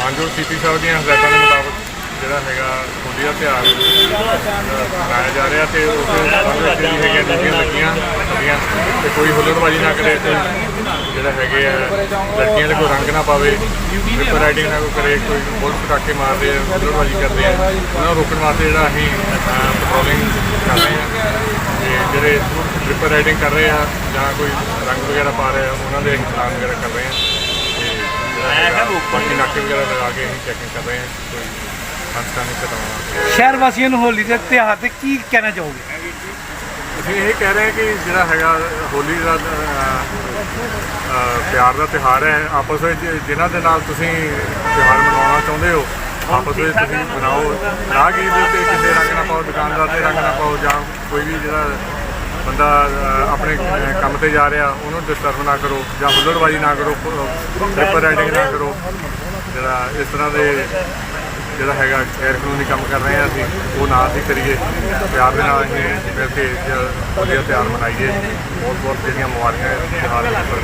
Manjot CP ਸਾਹਿਬ ਦੀਆਂ ਹਦਾਇਤਾਂ ਦੇ ਮੁਤਾਬਕ ਜਿਹੜਾ ਹੈਗਾ ਹੋਲੀ ਦਾ ਤਿਉਹਾਰ ਮਨਾਇਆ ਜਾ ਰਿਹਾ ਤੇ ਉਸ ਸੰਬੰਧ ਵਿੱਚ ਜਿਹੜੀ ਹੈਗੀਆਂ ਡਿਊਟੀਆਂ ਲੱਗੀਆਂ ਸਾਡੀਆਂ ਤੇ ਕੋਈ ਹੁੱਲੜਬਾਜ਼ੀ ਨਾ ਕਰੇ ਤੇ ਜਿਹੜਾ ਹੈਗੇ ਆ ਲੜਕੀਆਂ ਦੇ ਕੋਈ ਰੰਗ ਨਾ ਪਾਵੇ ਰਿਪਰ ਰਾਈਡਿੰਗ ਨਾ ਕੋਈ ਕਰੇ, ਕੋਈ ਬੁਲਟ ਪਟਾਕੇ ਮਾਰਦੇ ਆ, ਹੁੱਲੜਬਾਜ਼ੀ ਕਰਦੇ ਆ, ਉਹਨਾਂ ਨੂੰ ਰੋਕਣ ਵਾਸਤੇ ਜਿਹੜਾ ਅਸੀਂ ਪੈਟਰੋਲਿੰਗ ਕਰ ਰਹੇ ਆ। ਤੇ ਜਿਹੜੇ ਰਿਪਰ ਰਾਈਡਿੰਗ ਕਰ ਰਹੇ ਆ ਜਾਂ ਕੋਈ ਰੰਗ ਵਗੈਰਾ ਪਾ ਰਹੇ ਆ, ਉਹਨਾਂ ਦੇ ਅਸੀਂ ਚਲਾਨ ਵਗੈਰਾ ਕਰ ਰਹੇ ਆ। ਬਾਕੀ ਨਾਕੇ ਵਗੈਰਾ ਲਗਾ ਕੇ ਅਸੀਂ ਚੈਕਿੰਗ ਕਰ ਰਹੇ ਆ ਕੋਈ ਹੰਸਾ ਨਹੀਂ ਕਰਾਉਣਾ ਸ਼ਹਿਰ ਵਾਸੀਆਂ ਨੂੰ ਹੋਲੀ ਦੇ ਤਿਉਹਾਰ ਤੇ ਕੀ ਕਹਿਣਾ ਚਾਹੋਗੇ? ਅਸੀਂ ਇਹ ਕਹਿ ਰਹੇ ਹਾਂ ਕਿ ਜਿਹੜਾ ਹੈਗਾ ਹੋਲੀ ਦਾ ਅਹ, ਅਹ, ਪਿਆਰ ਦਾ ਤਿਉਹਾਰ ਹੈ ਆਪਸ ਵਿੱਚ ਜਿਨ੍ਹਾਂ ਦੇ ਨਾਲ ਤੁਸੀਂ ਤਿਉਹਾਰ ਮਨਾਉਣਾ ਚਾਹੁੰਦੇ ਹੋ ਆਪਸ ਵਿੱਚ ਤੁਸੀਂ ਮਨਾਓ। ਰਾਹਗੀਰ ਦੇ ਉੱਤੇ ਕਿਸੇ ਰੰਗ ਨਾ ਪਾਓ ਦੁਕਾਨਦਾਰ ਦੇ ਰੰਗ ਨਾ ਪਾਓ ਜਾਂ ਕੋਈ ਵੀ ਜਿਹੜਾ ਬੰਦਾ ਅਹ, ਆਪਣੇ ਅਹ, ਤੇ ਜਾ ਰਿਹਾ, ਉਹਨੂੰ ਡਿਸਟਰਬ ਨਾ ਕਰੋ ਜਾਂ ਹੁੱਲੜਬਾਜ਼ੀ ਨਾ ਕਰੋ ਪੇਪਰ ਰਾਈਡਿੰਗ ਨਾ ਕਰੋ। ਜਿਹੜਾ ਇਸ ਤਰ੍ਹਾਂ ਦੇ ਜਿਹੜਾ ਹੈਗਾ ਗੈਰ ਕਾਨੂੰਨੀ ਕੰਮ ਕਰ ਰਹੇ ਆ ਅਸੀਂ, ਉਹ ਨਾ ਅਸੀਂ ਕਰੀਏ। ਪਿਆਰ ਦੇ ਨਾਲ ਅਸੀਂ ਮਿਲ ਕੇ ਵਧੀਆ ਤਿਉਹਾਰ ਮਨਾਈਏ ਬਹੁਤ ਬਹੁਤ ਜਿਹੜੀਆਂ ਮੁਬਾਰਕਾਂ ਤਿਉਹਾਰ ਦੇ ਉੱਪਰ